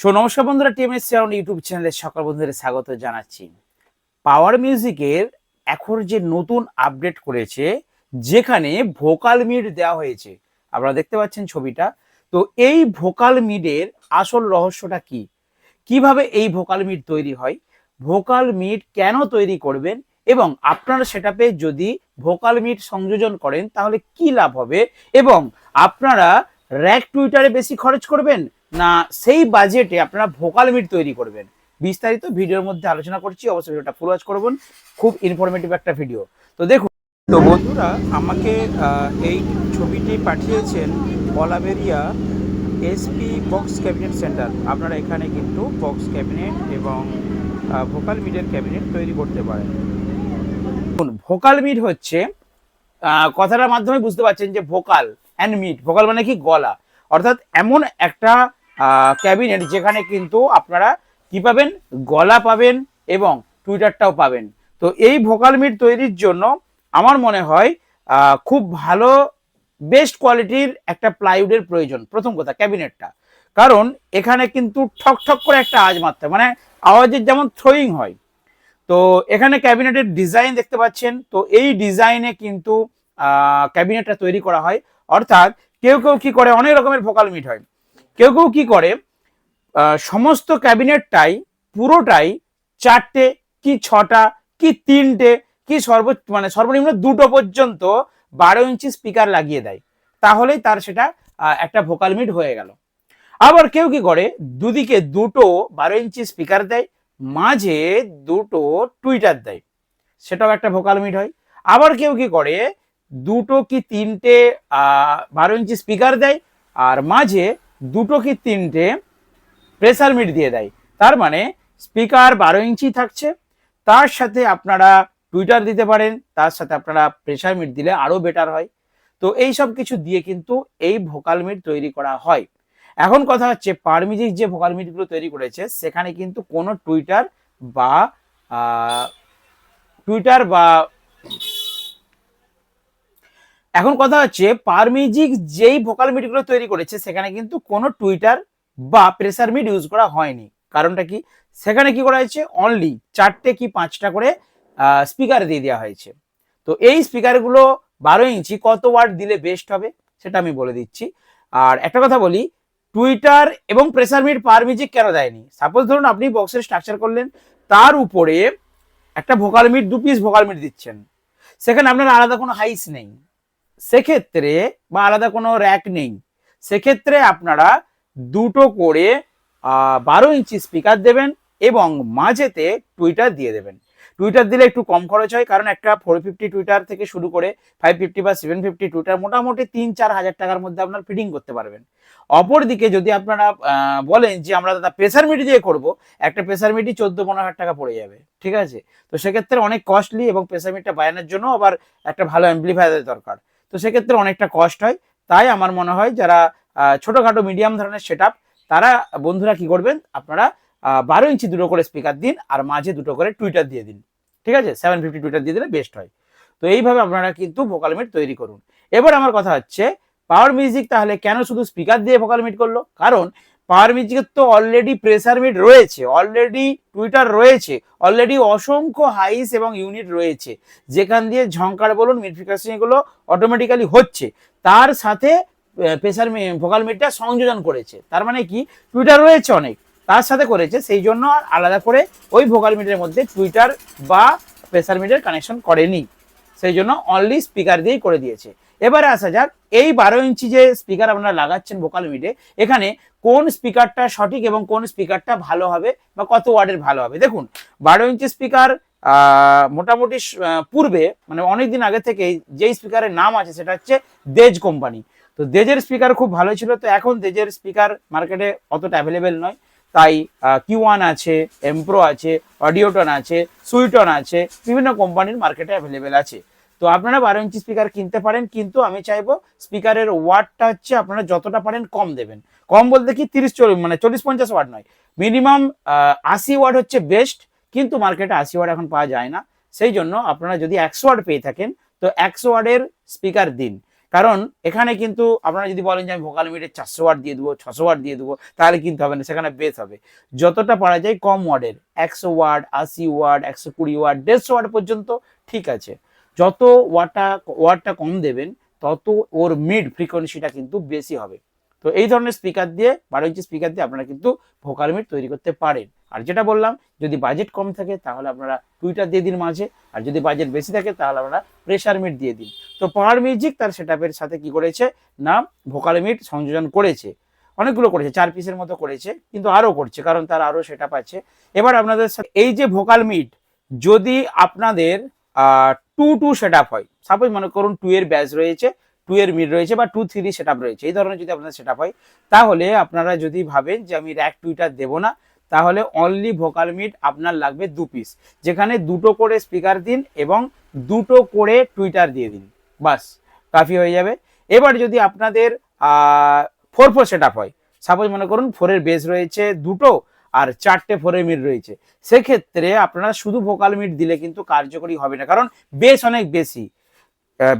So নমস্কার বন্ধুরা, TMS sound YouTube চ্যানেলে সকল বন্ধুদের স্বাগত জানাচ্ছি। পাওয়ার মিউজিকের এখন যে নতুন আপডেট করেছে, যেখানে ভোকাল মিড দেওয়া হয়েছে, আপনারা দেখতে পাচ্ছেন ছবিটা। তো এই ভোকাল মিডের আসল রহস্যটা কি? কীভাবে এই ভোকাল মিড তৈরি হয়? ভোকাল মিড কেন তৈরি করবেন? এবং আপনার সেটাপে যদি ভোকাল মিড সংযোজন করেন, তাহলে কি লাভ হবে? এবং আপনারা র্যাক টুইটারে বেশি খরচ করবেন? না, সেই বাজেটে আপনারা ভোকাল মিট তৈরি করবেন। বিস্তারিত ভিডিওর মধ্যে আলোচনা করছি, অবশ্যই ভিডিওটা ফুল ওয়াচ করবেন। খুব ইনফরমেটিভ একটা ভিডিও তো দেখুন, তো বন্ধুরা, আমাকে এই ছবিটি পাঠিয়েছেন Kalaberia SP box cabinet center আপনারা এখানে কিন্তু বক্স ক্যাবিনেট এবং ভোকাল মিডের ক্যাবিনেট তৈরি করতে পারেন। দেখুন ভোকাল মিট হচ্ছে কথাটার মাধ্যমে বুঝতে পারছেন যে ভোকাল অ্যান্ড মিট ভোকাল মানে কি? গলা। অর্থাৎ এমন একটা ক্যাবিনেট, যেখানে কিন্তু আপনারা কি পাবেন? গলা পাবেন এবং টুইটারটাও পাবেন। তো এই ভোকাল মিট তৈরির জন্য আমার মনে হয় খুব ভালো, বেস্ট কোয়ালিটির একটা প্লাইউডের প্রয়োজন। প্রথম কথা, ক্যাবিনেটটা। কারণ এখানে কিন্তু ঠক ঠক করে একটা আওয়াজ মারতে। মানে আওয়াজের যেমন থ্রোয়িং হয়। তো এখানে ক্যাবিনেটের ডিজাইন দেখতে পাচ্ছেন। তো এই ডিজাইনে কিন্তু ক্যাবিনেটটা তৈরি করা হয়। অর্থাৎ কেউ কেউ কি করে? অনেক রকমের ভোকাল মিট হয়। কেউ কেউ কি করে? সমস্ত ক্যাবিনেটটাই পুরোটাই চারটে কি ছটা কি তিনটে কি সর্ব মানে সর্বনিম্ন দুটো পর্যন্ত বারো ইঞ্চি স্পিকার লাগিয়ে দেয়। তাহলেই তার সেটা একটা ভোকাল মিট হয়ে গেল। আবার কেউ কি করে? দুদিকে দুটো বারো ইঞ্চি স্পিকার দেয়, মাঝে দুটো টুইটার দেয়। সেটাও একটা ভোকাল মিট হয়। আবার কেউ কি করে? দুটো কি তিনটে বারো ইঞ্চি স্পিকার দেয়, আর মাঝে দুটো কি তিনটে? প্রেসার মিট দিয়ে দেয়। তার মানে স্পিকার বারো ইঞ্চি থাকছে। তার সাথে আপনারা টুইটার দিতে পারেন, তার সাথে আপনারা প্রেসার মিট দিলে আরও বেটার হয়। তো এই সব কিছু দিয়ে কিন্তু এই ভোকাল মিট তৈরি করা হয়। এখন কথা হচ্ছে পারমিজিক যে ভোকাল মিটগুলো তৈরি করেছে, সেখানে কিন্তু কোনো টুইটার বা টুইটার বা এখন কথা হচ্ছে পারমিজিক যেই ভোকাল মিটগুলো তৈরি করেছে, সেখানে কিন্তু কোনো টুইটার বা প্রেসার মিট ইউজ করা হয়নি। কারণটা কি? সেখানে কি করা হয়েছে? অনলি চারটে কি পাঁচটা করে স্পিকার দিয়ে দেওয়া হয়েছে। তো এই স্পিকারগুলো বারো ইঞ্চি কত ওয়াট দিলে বেস্ট হবে? সেটা আমি বলে দিচ্ছি। আর একটা কথা বলি টুইটার এবং প্রেসার মিট পার মিউজিক কেন দেয়নি? সাপোজ ধরুন আপনি বক্সের স্ট্রাকচার করলেন, তার উপরে একটা ভোকাল মিট দু পিস ভোকাল মিট দিচ্ছেন। সেখানে আপনার আলাদা কোনো হাইস নেই। সেক্ষেত্রে বা আলাদা কোনো র্যাক নেই। সেক্ষেত্রে আপনারা দুটো করে বারো ইঞ্চি স্পিকার দেবেন এবং মাঝেতে টুইটার দিয়ে দেবেন। টুইটার দিলে একটু কম খরচ হয় কারণ একটা ফোর ফিফটি টুইটার থেকে শুরু করে ফাইভ ফিফটি বা সেভেন ফিফটি টুইটার মোটামুটি তিন চার হাজার টাকার মধ্যে আপনার ফিটিং করতে পারবেন। অপরদিকে যদি আপনারা বলেন যে আমরা দাদা প্রেসার মিটি দিয়ে করব, একটা প্রেসার মিটি চোদ্দ পনেরো হাজার টাকা পড়ে যাবে, ঠিক আছে? তো সেক্ষেত্রে অনেক কস্টলি এবং প্রেসার মিটটা বায়ানোর জন্য আবার একটা ভালো অ্যাম্পলিফায়ারের দরকার। তো সেক্ষেত্রে অনেকটা কষ্ট হয়। তাই আমার মনে হয় যারা ছোটোখাটো মিডিয়াম ধরনের সেট তারা বন্ধুরা কি করবেন? আপনারা বারো ইঞ্চি দুটো করে স্পিকার দিন আর মাঝে দুটো করে টুইটার দিয়ে দিন। ঠিক আছে? সেভেন ফিফটি টুইটার দিয়ে দিলে বেস্ট হয়। তো এইভাবে আপনারা কিন্তু ভোকাল মিট তৈরি করুন। এবার আমার কথা হচ্ছে পাওয়ার মিউজিক তাহলে কেন শুধু স্পিকার দিয়ে ভোকাল মিট করল? কারণ পাওয়ার মিউজিকের তো অলরেডি প্রেসার মিট রয়েছে অলরেডি টুইটার রয়েছে অলরেডি অসংখ্য হাইস এবং ইউনিট রয়েছে, যেখান দিয়ে ঝঙ্কার বলুন মিডফিকেশন এগুলো অটোমেটিক্যালি হচ্ছে। তার সাথে প্রেসার ভোকাল মিটটা সংযোজন করেছে। তার মানে কি? টুইটার রয়েছে অনেক, তার সাথে করেছে, সেই জন্য আর আলাদা করে ওই ভোকাল মিটের মধ্যে টুইটার বা প্রেসার মিটের কানেকশন করেনি। সেই জন্য অনলি স্পিকার দিয়েই করে দিয়েছে। এবারে আসা যাক, এই বারো ইঞ্চি যে স্পিকার আপনারা লাগাচ্ছেন ভোকাল মিডে এখানে কোন স্পিকারটা সঠিক এবং কোন স্পিকারটা ভালো হবে বা কত ওয়ার্ডের ভালো হবে। দেখুন, বারো ইঞ্চি স্পিকার মোটামুটি পূর্বে মানে অনেক দিন আগে থেকে যেই স্পিকারের নাম আছে সেটা হচ্ছে দেজ কোম্পানি। তো দেজের স্পিকার খুব ভালো ছিল, তো এখন দেজের স্পিকার মার্কেটে অতটা অ্যাভেলেবেল নয়। তাই কিউ ওয়ান আছে এমপ্রো আছে অডিওটন আছে সুইটন আছে, বিভিন্ন কোম্পানির মার্কেটে অ্যাভেলেবেল আছে। তো আপনারা বারো ইঞ্চি স্পিকার কিনতে পারেন, কিন্তু আমি চাইব স্পিকারের ওয়াটটা হচ্ছে আপনারা যতটা পারেন কম দেবেন। কম বলতে কি তিরিশ চল্লিশ মানে চল্লিশ পঞ্চাশ ওয়াট নয়। মিনিমাম আশি ওয়াট হচ্ছে বেস্ট কিন্তু মার্কেটে আশি ওয়াট এখন পাওয়া যায় না। সেই জন্য আপনারা যদি একশো ওয়াট পেয়ে থাকেন, তো একশো ওয়াটের স্পিকার দিন। কারণ এখানে কিন্তু আপনারা যদি বলেন যে আমি ভোকাল মিটে চারশো ওয়াট দিয়ে দেবো, ছশো ওয়াট দিয়ে দেবো, তাহলে কিন্তু হবে না, সেখানে বেস হবে। যতটা পারা যায় কম ওয়ার্ডের একশো ওয়াট, আশি ওয়াট, একশো কুড়ি ওয়াট, দেড়শো ওয়াট পর্যন্ত ঠিক আছে। যত ওয়াটটা ওয়াটটা কম দেবেন, তত ওর মিড ফ্রিকোয়েন্সিটা কিন্তু বেশি হবে। তো এই ধরনের স্পিকার দিয়ে বারো ইঞ্চি স্পিকার দিয়ে আপনারা কিন্তু ভোকাল মিট তৈরি করতে পারেন। আর যেটা বললাম, যদি বাজেট কম থাকে, তাহলে আপনারা টুইটার দিয়ে দিন মাঝে। আর যদি বাজেট বেশি থাকে, তাহলে আপনারা প্রেশার মিট দিয়ে দিন। তো পাওয়ার মিউজিক তার সেটআপের সাথে কি করেছে? না ভোকাল মিট সংযোজন করেছে। অনেকগুলো করেছে, চার পিসের মতো করেছে, কিন্তু আরও করছে, কারণ তার আরও সেটআপ আছে। এবার আপনাদের সাথে, এই যে ভোকাল মিট যদি আপনাদের টু টু সেটআপ হয়। সাপোজ মনে করুন টু এর ব্যাচ রয়েছে টু এর মিড রয়েছে বা টু থ্রি সেটআপ রয়েছে, এই ধরনের যদি আপনাদের সেটআপ হয়, তাহলে আপনারা যদি ভাবেন যে আমি র্যাক টুইটার দেবো না, তাহলে অনলি ভোকাল মিট আপনার লাগবে দু পিস যেখানে দুটো করে স্পিকার দিন এবং দুটো করে টুইটার দিয়ে দিন। বাস, কাফি হয়ে যাবে। এবার যদি আপনাদের ফোর ফোর সেট হয় সাপোজ মনে করুন ফোরের বেস রয়েছে দুটো আর চারটে ফোরে মিট রয়েছে। সেক্ষেত্রে আপনারা শুধু ভোকাল মিট দিলে কিন্তু কার্যকরী হবে না, কারণ বেশ অনেক বেশি।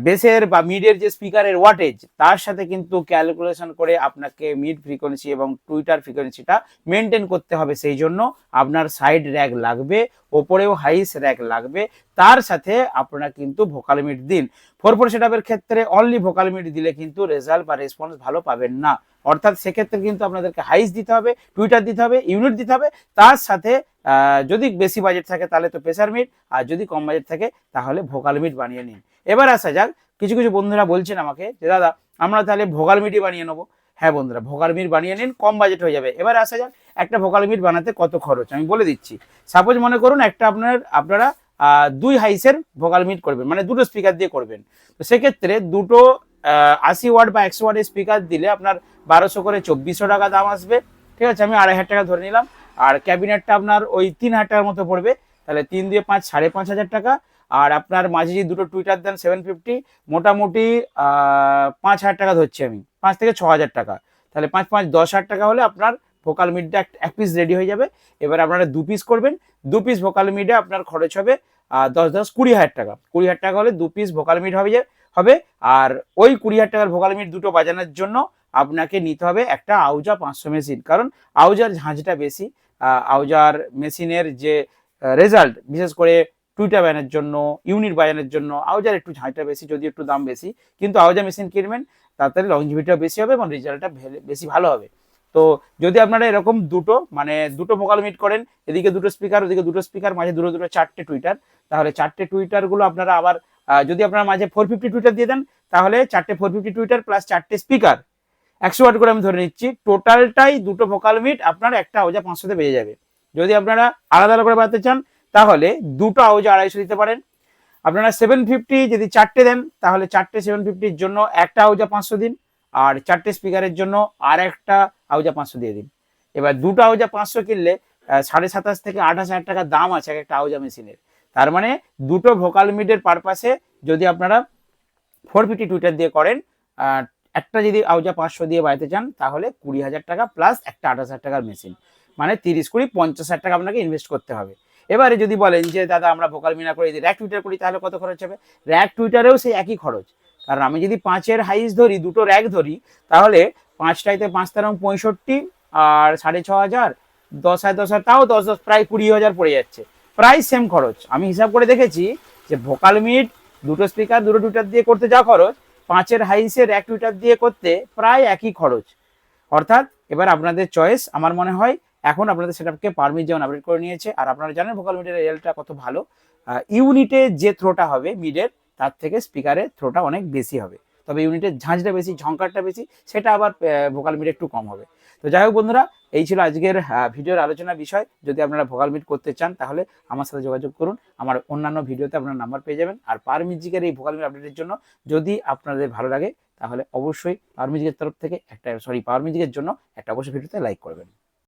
বেসের বা মিডের যে স্পিকারের ওয়াটেজ তার সাথে কিন্তু ক্যালকুলেশন করে আপনাকে মিড ফ্রিকোয়েন্সি এবং টুইটার ফ্রিকোয়েন্সিটা মেনটেন করতে হবে। সেই জন্য আপনার সাইড র্যাক লাগবে, ওপরেও হাইস র্যাক লাগবে। তার সাথে আপনারা কিন্তু ভোকাল মিট দিন। ফোর ফোর সেটআপের ক্ষেত্রে অনলি ভোকাল মিট দিলে কিন্তু রেজাল্ট বা রেসপন্স ভালো পাবেন না। অর্থাৎ সেক্ষেত্রে কিন্তু আপনাদেরকে হাইস দিতে হবে টুইটার দিতে হবে ইউনিট দিতে হবে। তার সাথে যদি বেশি বাজেট থাকে তাহলে তো প্রেসার মিট আর যদি কম বাজেট থাকে তাহলে ভোকাল মিট বানিয়ে নিন। এবার আসা যাক, কিছু কিছু বন্ধুরা বলছেন আমাকে যে, দাদা, আমরা তাহলে ভোগাল মিটই বানিয়ে নেব। হ্যাঁ বন্ধুরা, ভোগাল মিট বানিয়ে নিন, কম বাজেট হয়ে যাবে। এবার আসা যাক, একটা ভোগাল মিট বানাতে কত খরচ? আমি বলে দিচ্ছি। সাপোজ মনে করুন একটা আপনার, আপনারা দুই হাইসের ভোকাল মিট করবেন মানে দুটো স্পিকার দিয়ে করবেন। তো সেক্ষেত্রে দুটো আশি ওয়াট বা একশো ওয়াটের স্পিকার দিলে আপনার বারোশো করে চব্বিশশো টাকা দাম আসবে। ঠিক আছে, আমি আড়াই হাজার টাকা ধরে নিলাম। আর ক্যাবিনেটটা আপনার ওই তিন হাজার টাকার মতো পড়বে। তাহলে তিন দিয়ে পাঁচ, সাড়ে পাঁচ হাজার টাকা। আর আপনার মাঝে যদি দুটো টুইটার দেন সেভেন ফিফটি মোটামুটি পাঁচ হাজার টাকা ধরছি আমি। পাঁচ থেকে ছ হাজার টাকা। তাহলে পাঁচ পাঁচ দশ হাজার টাকা হলে আপনার ভোকাল মিডটা এক পিস রেডি হয়ে যাবে। এবার আপনারা দু পিস করবেন। দু পিস ভোকাল মিডে আপনার খরচ হবে দশ দশ, কুড়ি হাজার টাকা। কুড়ি হাজার টাকা হলে দু পিস ভোকাল মিড হবে হবে। আর ওই কুড়ি হাজার টাকার ভোকাল মিড দুটো বাজানোর জন্য আপনাকে নিতে হবে একটা আউজা পাঁচশো মেশিন কারণ আউজার ঝাঁঝটা বেশি আউজার মেশিনের যে রেজাল্ট বিশেষ করে টুইটার ব্যানের জন্য, ইউনিট বাজানোর জন্য, আউজার একটু ঝাঁঝটা বেশি যদি একটু দাম বেশি, কিন্তু আউজা মেশিন কিনবেন তাড়াতাড়ি লংজিভিটিও বেশি হবে এবং রেজাল্টটা বেশি ভালো হবে। তো যদি আপনারা এরকম দুটো মানে দুটো ভোকাল মিট করেন, এদিকে দুটো স্পিকার ওদিকে দুটো স্পিকার মাঝে দুটো দুটো, চারটে টুইটার, তাহলে চারটে টুইটারগুলো আপনারা আবার যদি আপনারা মাঝে ফোর ফিফটি টুইটার দিয়ে দেন, তাহলে চারটে ফোর ফিফটি টুইটার প্লাস চারটে স্পিকার একশো ওয়াট করে আমি ধরে নিচ্ছি টোটালটাই দুটো ভোকাল মিট আপনার একটা আওজা পাঁচশোতে বেজে যাবে। যদি আপনারা আলাদা আলাদা করে বানাতে চান তাহলে দুটো আওজা আড়াইশো দিতে পারেন। আপনারা সেভেন ফিফটি যদি চারটে দেন, তাহলে চারটে সেভেন ফিফটির জন্য একটা আউজা পাঁচশো দিন, আর চারটে স্পিকারের জন্য আর একটা আউজা পাঁচশো দিয়ে দিন। এবার দুটো আউজা পাঁচশো কিনলে সাড়ে সাতাশ থেকে আঠাশ হাজার টাকা দাম আছে এক একটা আউজা মেশিনের। তার মানে দুটো ভোকাল মিডের পারপাসে যদি আপনারা ফোর ফিফটি টুইটার দিয়ে করেন একটা যদি আউজা পাঁচশো দিয়ে বাড়াতে চান, তাহলে কুড়ি হাজার টাকা প্লাস একটা আঠাশ হাজার টাকার মেশিন মানে তিরিশ কুড়ি পঞ্চাশ হাজার টাকা আপনাকে ইনভেস্ট করতে হবে। এবারে যদি বলেন যে, দাদা, আমরা ভোকাল মিনা করে র্যাক টুইটার করি, তাহলে কত খরচ হবে? র্যাক টুইটারেও সেই একই খরচ। কারণ আমি যদি পাঁচের হাইস ধরি, দুটো র্যাক ধরি, তাহলে পাঁচটাইতে পাঁচ তেরো, পঁয়ষট্টি আর সাড়ে ছ হাজার, দশ হাজার দশ হাজার, তাও দশ দশ, প্রায় কুড়ি হাজার পড়ে যাচ্ছে। প্রায় সেম খরচ। আমি হিসাব করে দেখেছি যে, ভোকাল মিট দুটো স্পিকার দুটো টুইটার দিয়ে করতে যা খরচ, পাঁচের হাইসের এক টুইটার দিয়ে করতে প্রায় একই খরচ। অর্থাৎ, এবার আপনাদের চয়েস আমার মনে হয় এখন আপনাদের সেটআপকে পারমিট যেমন আপডেট করে নিয়েছে, আর আপনারা জানেন ভোকাল মিটের রেলটা কত ভালো। ইউনিটে যে থ্রোটা হবে মিডের তার থেকে স্পিকারের থ্রোটা অনেক বেশি হবে। তবে ইউনিটের ঝাঁঝটা বেশি ঝঙ্কারটা বেশি, সেটা আবার ভোকাল মিট একটু কম হবে। তো যাই হোক বন্ধুরা, এই ছিল আজকের ভিডিওর আলোচনা বিষয়। যদি আপনারা ভোকাল মিট করতে চান, তাহলে আমার সাথে যোগাযোগ করুন। আমার অন্যান্য ভিডিওতে আপনার নাম্বার পেয়ে যাবেন। আর পার মিউজিকের এই ভোকাল মিট আপডেটের জন্য যদি আপনাদের ভালো লাগে, তাহলে অবশ্যই পাওয়ার মিউজিকের তরফ থেকে একটা সরি পাওয়ার মিউজিকের জন্য একটা অবশ্যই ভিডিওতে লাইক করবেন।